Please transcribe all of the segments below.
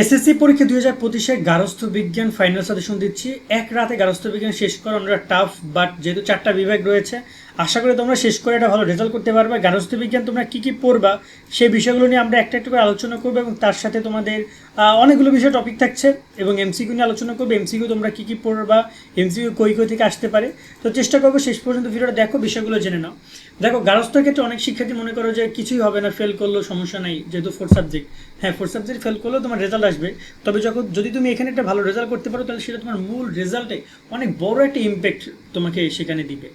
SSC পরীক্ষা দুই হাজার পঁচিশে গারস্থ বিজ্ঞান ফাইনাল সাজেশন দিচ্ছি। এক রাতে গারস্থ বিজ্ঞান শেষ করা অনেকটা টাফ বাট যেহেতু চারটা বিভাগ রয়েছে আশা করি তোমরা শেষ করে এটা ভালো রেজাল্ট করতে পারবে। গারস্থ বিজ্ঞান তোমরা কী কী পড়বা, সেই বিষয়গুলো নিয়ে আমরা একটা একটা করে আলোচনা করব এবং তার সাথে তোমাদের অনেকগুলো বিষয় টপিক থাকছে এবং এমসিকিউ নিয়ে আলোচনা করব। এমসিকিউ তোমরা কী কী পড়বা এমসিকিউ কই কই থেকে আসতে পারে। তো চেষ্টা করব শেষ পর্যন্ত ভিডিওটা দেখো, বিষয়গুলো জেনে নাও। দেখো গারস্থের ক্ষেত্রে অনেক শিক্ষার্থী মনে করো যে কিছুই হবে না ফেল করলেও সমস্যা নাই, যেহেতু ফোর সাবজেক্ট হ্যাঁ ফোর সাবজেক্ট ফেল করলেও তোমার রেজাল্ট আসবে। তবে যখন, যদি তুমি এখানে একটা ভালো রেজাল্ট করতে পারো, তাহলে সেটা তোমার মূল রেজাল্টে অনেক বড় একটা ইম্প্যাক্ট তোমাকে সেখানে দিবে।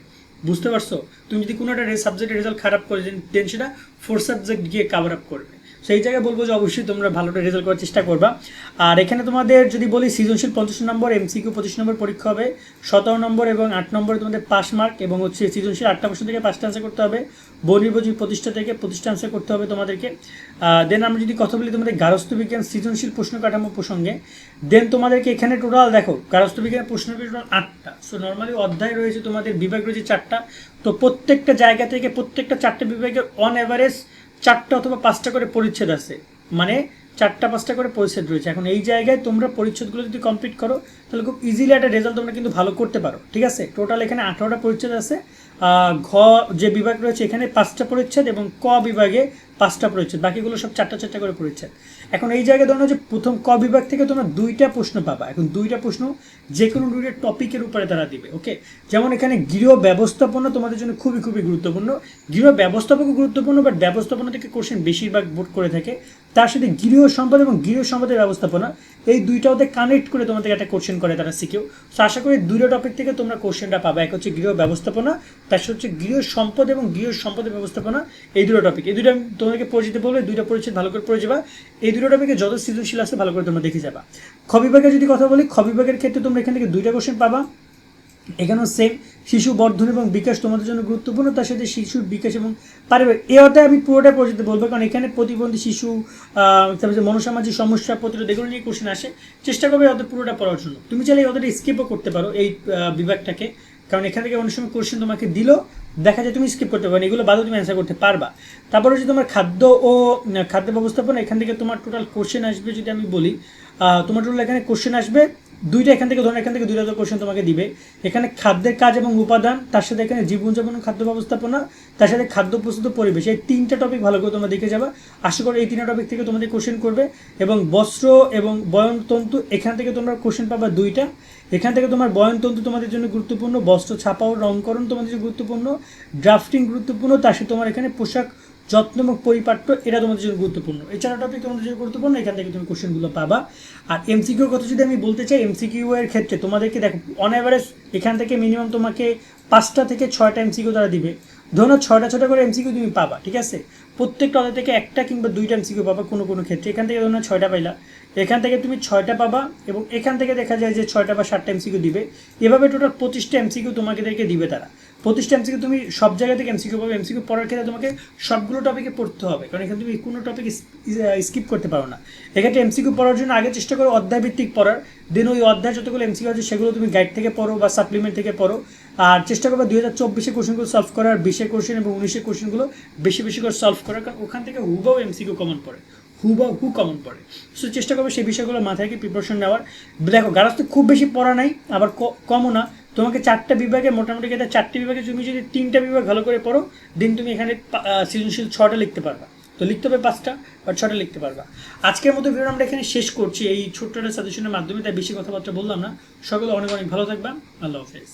বুঝতে পারছ? তুমি যদি কোনো একটা সাবজেক্টের রেজাল্ট খারাপ করে দেন সেটা ফোর সাবজেক্ট গিয়ে কাভার আপ করবে। সেই জায়গায় বলব যে অবশ্যই তোমরা ভালোটা রেজাল্ট করার চেষ্টা করবা। আর এখানে তোমাদের যদি বলি সৃজনশীল পঞ্চাশ নম্বর এমসিকিউ পঁচিশ নম্বর পরীক্ষা হবে, সতেরো নম্বর এবং আট নম্বরে তোমাদের পাস মার্ক এবং হচ্ছে সৃজনশীল আটটা প্রশ্ন থেকে পাঁচটা আনসার করতে হবে। বনির্বজি প্রতিষ্ঠা থেকে প্রতিষ্ঠা আনসার করতে হবে তোমাদেরকে। দেন আমরা যদি কথা বলি তোমাদের গারস্থ বিজ্ঞান সৃজনশীল প্রশ্ন কাঠামো প্রসঙ্গে দেন তোমাদেরকে এখানে টোটাল দেখো, গারস্থ বিজ্ঞানের প্রশ্ন টোটাল আটটা। সো নর্মালি অধ্যায় রয়েছে তোমাদের বিভাগ রয়েছে চারটা, তো প্রত্যেকটা জায়গা থেকে প্রত্যেকটা চারটে বিভাগের অন অ্যাভারেজ চারটা অথবা পাঁচটা করে পরিচ্ছেদ আছে। মানে চারটা, পাঁচটা করে পরিচ্ছেদ রয়েছে। এখন এই জায়গায় তোমরা পরিচ্ছেদগুলো যদি কমপ্লিট করো, তাহলে খুব ইজিলি একটা রেজাল্ট তোমরা কিন্তু ভালো করতে পারো। ঠিক আছে? টোটাল এখানে আঠারোটা পরিচ্ছেদ আছে। ঘ যে বিভাগ রয়েছে, এখানে পাঁচটা পরিচ্ছেদ এবং ক বিভাগে পাঁচটা পরিচ্ছেদ বাকিগুলো সব চারটা চারটা করে পরিচ্ছেদ এখন এই জায়গায় ধরো যে প্রথম ক বিভাগ থেকে তোমরা দুইটা প্রশ্ন পাবা, এখন দুইটা প্রশ্ন যে কোনো দুইটা টপিকের উপরে তারা দিবে ওকে যেমন এখানে গৃহ ব্যবস্থাপনা তোমাদের জন্য খুবই খুবই গুরুত্বপূর্ণ। গৃহ ব্যবস্থাপকও গুরুত্বপূর্ণ বাট ব্যবস্থাপনা থেকে কোশ্চেন বেশিরভাগ বোর্ড করে থাকে। তার সাথে গৃহ সম্পদ এবং গৃহ সম্পদের ব্যবস্থাপনা, এই দুইটা ওদের কানেক্ট করে তোমাদের একটা কোশ্চেন করে তারা শিখেও। তো আশা করি দুটো টপিক থেকে তোমরা কোশ্চেনটা পাবে। এক হচ্ছে গৃহ ব্যবস্থাপনা, তার সাথে হচ্ছে গৃহ সম্পদ এবং গৃহ সম্পদের ব্যবস্থাপনা, এই দুটো টপিক এই দুটো তোমাদেরকে পরিচিত বলবে, দুইটা পরিচিত ভালো করে পড়ে যাবা। এই দুটো টপিকে যত সৃজনশীল আছে, ভালো করে তোমরা দেখে যাবা। খ বিভাগের যদি কথা বলি, খ বিভাগের ক্ষেত্রে তোমরা এখান থেকে দুইটা কোশ্চেন পাবা। এখানেও সেম শিশু বর্ধন এবং বিকাশ তোমাদের জন্য গুরুত্বপূর্ণ, তার সাথে শিশুর বিকাশ এবং পারিবারিক। এ অধ্যায়ে আমি পুরোটা পরিচিত বলব, কারণ এখানে প্রতিবন্ধী শিশু তারপরে মনোসামাজিক সমস্যা প্রতিরোধ এগুলো নিয়ে কোশ্চেন আসে। চেষ্টা করবে ওদের পুরোটা পড়ার জন্য। তুমি চাইলে এই অধ্যায়টা স্কিপও করতে পারো, এই বিভাগটাকে। কারণ এখান থেকে অনেক সময় কোশ্চেন তোমাকে দিল দেখা যায় তুমি স্কিপ করতে পারো এগুলো বাদও তুমি অ্যান্সার করতে পারবা। তারপর হচ্ছে তোমার খাদ্য ও খাদ্য ব্যবস্থাপনা, এখান থেকে তোমার টোটাল কোশ্চেন আসবে যদি আমি বলি তোমার টোটাল এখানে কোশ্চেন আসবে দুইটা এখান থেকে, ধরুন এখান থেকে দুইটা কোশ্চেন তোমাকে দিবে। এখানে খাদ্যের কাজ এবং উপাদান, তার সাথে এখানে জীবনযাপন, খাদ্য ব্যবস্থাপনা, তার সাথে খাদ্য প্রস্তুত পরিবেশ। এই তিনটা টপিক ভালো করে তোমরা দেখে যাবা। আশা করি এই তিনটা টপিক থেকে তোমাদের কোশ্চেন করবে এবং বস্ত্র এবং বয়নতন্তু, এখান থেকে তোমরা কোশ্চেন পাবা দুইটা। এখান থেকে তোমার বয়নতন্তু তোমাদের জন্য গুরুত্বপূর্ণ, বস্ত্র ছাপা ও রংকরণ তোমাদের জন্য গুরুত্বপূর্ণ ড্রাফটিং গুরুত্বপূর্ণ, তার সাথে তোমার এখানে পোশাক যত্ন পরিপাঠ্য পরিপাট্য এটা তোমাদের জন্য গুরুত্বপূর্ণ। এছাড়া টপিক তোমাদের জন্য গুরুত্বপূর্ণ, এখান থেকে তুমি কোশ্চেনগুলো পাবা। আর এমসিকিউর কথা যদি আমি বলতে চাই এমসিকিউ এর ক্ষেত্রে তোমাদেরকে দেখো অন অ্যাভারেজ এখান থেকে মিনিমাম তোমাকে পাঁচটা থেকে ছয়টা এমসিকিউ তারা দিবে ধরো ছয়টা ছটা করে এমসিকিউ তুমি পাবা ঠিক আছে প্রত্যেকটা থেকে একটা কিংবা দুইটা এমসিকিউ পাবা কোনো কোনো ক্ষেত্রে এখান থেকে ধরো ছয়টা পাইলা এখান থেকে তুমি ছয়টা পাবা এবং এখান থেকে দেখা যায় যে ছয়টা বা সাতটা এমসিকিউ দিবে এভাবে টোটাল পঁচিশটা এমসিকিউ তোমাকে দিবে তারা প্রতিষ্ঠা এমসিকিউ তুমি সব জায়গা থেকে এমসিকিউ পাবে এমসিকিউ পড়ার ক্ষেত্রে তোমাকে সবগুলো টপিকে পড়তে হবে কারণ এখানে তুমি কোনো টপিক স্কিপ করতে পারো না এক্ষেত্রে এমসিকিউ পড়ার জন্য আগে চেষ্টা করো অধ্যায়ভিত্তিক পড়ার দেন ওই অধ্যায় যতগুলো এমসিকিউ আছে সেগুলো তুমি গাইড থেকে পড়ো বা সাপ্লিমেন্ট থেকে পড়ো আর চেষ্টা করবে দুই হাজার চব্বিশে কোশ্চেনগুলো সলভ করার, বিশে কোশ্চেন এবং উনিশের কোশ্চেনগুলো বেশি বেশি করে সলভ করার, কারণ ওখান থেকে হুবাও এমসিকিউ কমন পড়ে হুবা হু কমন পড়ে। সো চেষ্টা করবে সেই বিষয়গুলো মাথায় রেখে প্রিপারেশন নেওয়ার। দেখো গারাজ তো খুব বেশি পড়া নাই, আবার কমও না। তোমাকে চারটা বিভাগে, মোটামুটি এটা চারটে বিভাগে তুমি যদি তিনটা বিভাগ ভালো করে পড়ো দিন তুমি এখানে সৃজনশীল ছটা লিখতে পারবা। তো লিখতে হবে পাঁচটা, বা ছটা লিখতে পারবা। আজকের মতো ভিডিও আমরা এখানে শেষ করছি। এই ছোট্ট একটা সাজেশনের মাধ্যমে, তাই বেশি কথাবার্তা বললাম না। সকলে অনেক অনেক ভালো থাকবা আল্লাহ হাফেজ।